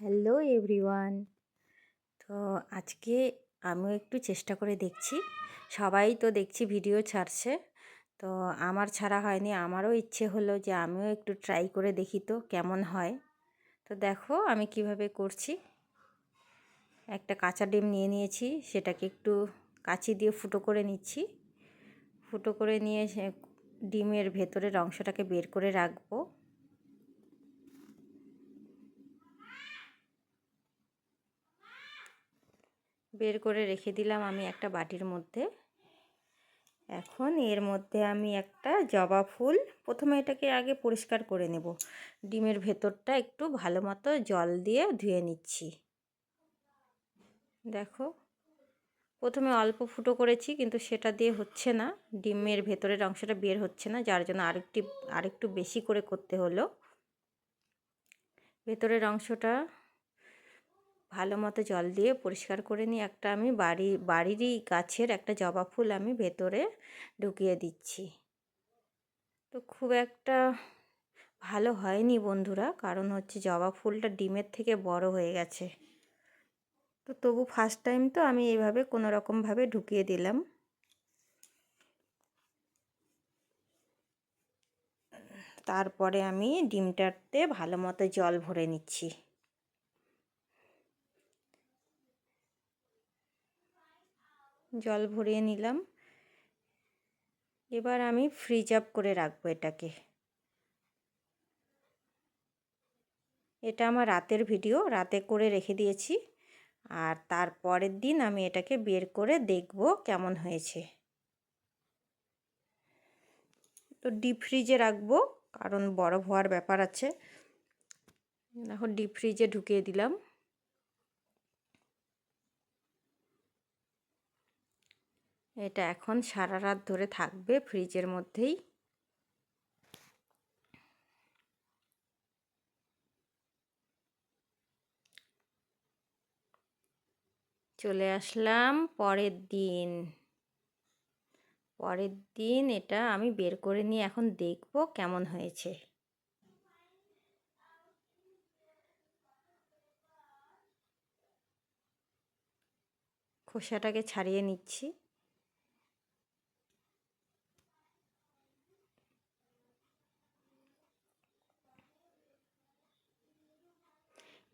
Hello everyone. তো আজকে আমিও একটু চেষ্টা করে দেখছি। সবাই তো দেখছি ভিডিও ছাড়ছে। তো আমার ছাড়া হয়নি, আমারও ইচ্ছে হলো যে আমিও একটু ট্রাই করে দেখি তো কেমন হয়। তো দেখো আমি কীভাবে করছি। একটা কাঁচা ডিম নিয়ে নিয়েছি, সেটাকে একটু কাঁচি দিয়ে ফুটো করে নিচ্ছি। ফুটো করে নিয়ে ডিমের ভেতরের অংশটাকে বের করে রাখব। বের করে রেখে দিলাম আমি একটা বাটির মধ্যে। এখন এর মধ্যে আমি একটা জবা ফুল, প্রথমে এটাকে আগে পরিষ্কার করে নেব। ডিমের ভেতরটা একটু ভালো মতো জল দিয়ে ধুয়ে নিচ্ছি। দেখো, প্রথমে অল্প ফুটো করেছি কিন্তু সেটা দিয়ে হচ্ছে না। ডিমের ভেতরের অংশটা বের হচ্ছে না, যার জন্য আরেকটি, আরেকটু বেশি করে করতে হলো। ভেতরের অংশটা ভালো মতো জল দিয়ে পরিষ্কার করে নিয়ে একটা আমি বাড়ি, বাড়িরই গাছের একটা জবা ফুল আমি ভেতরে ঢুকিয়ে দিচ্ছি। তো খুব একটা ভালো হয়নি বন্ধুরা, কারণ হচ্ছে জবা ফুলটা ডিমের থেকে বড় হয়ে গেছে। তো তবু ফার্স্ট টাইম তো আমি এইভাবে কোনো রকমভাবে ঢুকিয়ে দিলাম। তারপরে আমি ডিমটাতে ভালো মতো জল ভরে নিচ্ছি। জল ভরিয়ে নিলাম। এবার আমি ফ্রিজ আপ করে রাখব এটাকে। এটা আমার রাতের ভিডিও রাতে করে রেখে দিয়েছি। আর তারপরের দিন আমি এটাকে বের করে দেখব কেমন হয়েছে। তো ডিপ ফ্রিজে রাখব, কারণ বরফ হওয়ার ব্যাপার আছে। এখন ডিপ ফ্রিজে ঢুকিয়ে দিলাম। এটা এখন সারা রাত ধরে থাকবে ফ্রিজের মধ্যেই। চলে আসলাম পরের দিন। পরের দিন এটা আমি বের করে নিয়ে এখন দেখব কেমন হয়েছে। খোসাটাকে ছাড়িয়ে নিচ্ছি।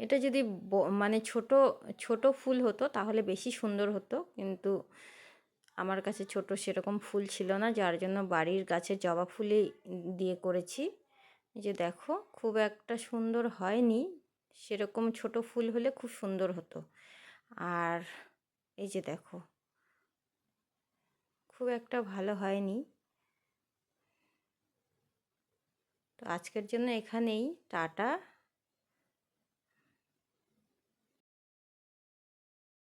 এটা যদি মানে ছোট ছোট ফুল হতো তাহলে বেশি সুন্দর হতো। কিন্তু আমার কাছে ছোট সেরকম ফুল ছিল না, যার জন্য বাড়ির গাছের জবা ফুলই দিয়ে করেছি। যে দেখো, খুব একটা সুন্দর হয়নি। সেরকম ছোট ফুল হলে খুব সুন্দর হতো। আর এই যে দেখো, খুব একটা ভালো হয়নি। তো আজকের জন্য এখানেই, টাটা।